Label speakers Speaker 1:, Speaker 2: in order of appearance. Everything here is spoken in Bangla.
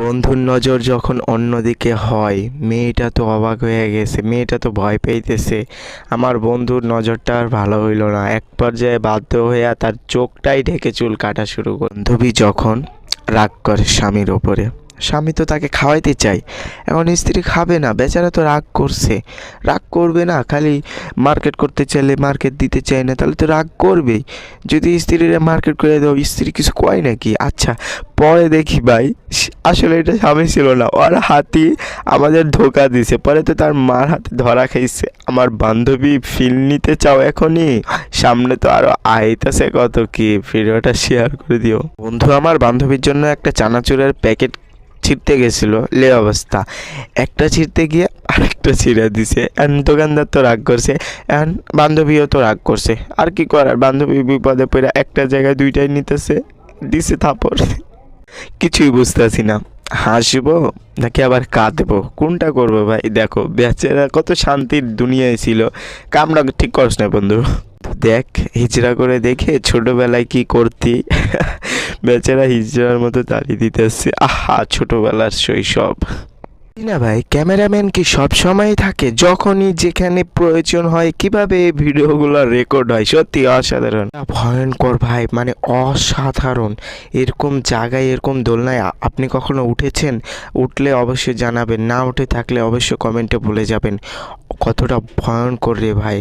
Speaker 1: বন্ধুর নজর যখন অন্যদিকে হয়, মেয়েটা তো অবাক হয়ে গেছে, মেয়েটা তো ভয় পেইতেছে। আমার বন্ধুর নজরটা আর ভালো হইল না। এক পর্যায়ে বাধ্য হইয়া তার চোখটাই ঢেকে চুল কাটা শুরু করে বান্ধবী যখন রাগ করে স্বামীর ওপরে। স্বামী তো তাকে খাওয়াইতে চাই এখন স্ত্রী খাবে না, বেচারা তো রাগ করছে। রাগ করবে না, খালি মার্কেট করতে চাইলে মার্কেট দিতে চায় না, তাহলে তো রাগ করবেই। যদি স্ত্রীরা মার্কেট করে দাও, স্ত্রী কিছু কয় নাকি? আচ্ছা পরে দেখি ভাই, আসলে এটা স্বামী ছিল না, ওর হাতি আমাদের ধোকা দিছে। পরে তো তার মার হাতে ধরা খাইছে। আমার বান্ধবী ফিল নিতে চাও এখনই? সামনে তো আরও আইতাছে কত কি? ভিডিওটা শেয়ার করে দিও। বন্ধু, আমার বান্ধবীর জন্য একটা চানাচুরের প্যাকেট ছিঁড়তে গেছিল, লে অবস্থা। একটা ছিঁড়তে গিয়ে আরেকটা ছিঁড়ে দিছে। এখন দোকানদার তো রাগ করছে। এখন বান্ধবীও তো রাগ করছে। আর কি করার? বান্ধবী বিপদে পড়ে একটা জায়গায় দুইটাই নিতেছে, দিছে থাপড়। কিছুই বুঝতেছি না। হাসবো নাকি আবার কাঁদবো? কোনটা করব ভাই? দেখো, বেচারা কত শান্তির দুনিয়ায় ছিল। কামড়া ঠিক করছ না বন্ধু। দেখ, হিজড়া করে দেখে ছোটবেলায় কি করতি? বেচারা হিজড়ার মতো দাঁড়িয়ে দিতেছে আহা, ছোটবেলার শৈশব। না ভাই, ক্যামেরাম্যান কি সব সময় থাকে? যখনই যেখানে প্রয়োজন হয়, কীভাবে এই ভিডিওগুলো রেকর্ড হয়? সত্যি অসাধারণ। ভয়ঙ্কর ভাই মানে অসাধারণ। এরকম জায়গায়, এরকম দোলনায় আপনি কখনো উঠেছেন? উঠলে অবশ্যই জানাবেন, না উঠে থাকলে অবশ্যই কমেন্টে বলে যাবেন। কতটা ভয়ঙ্কর রে ভাই।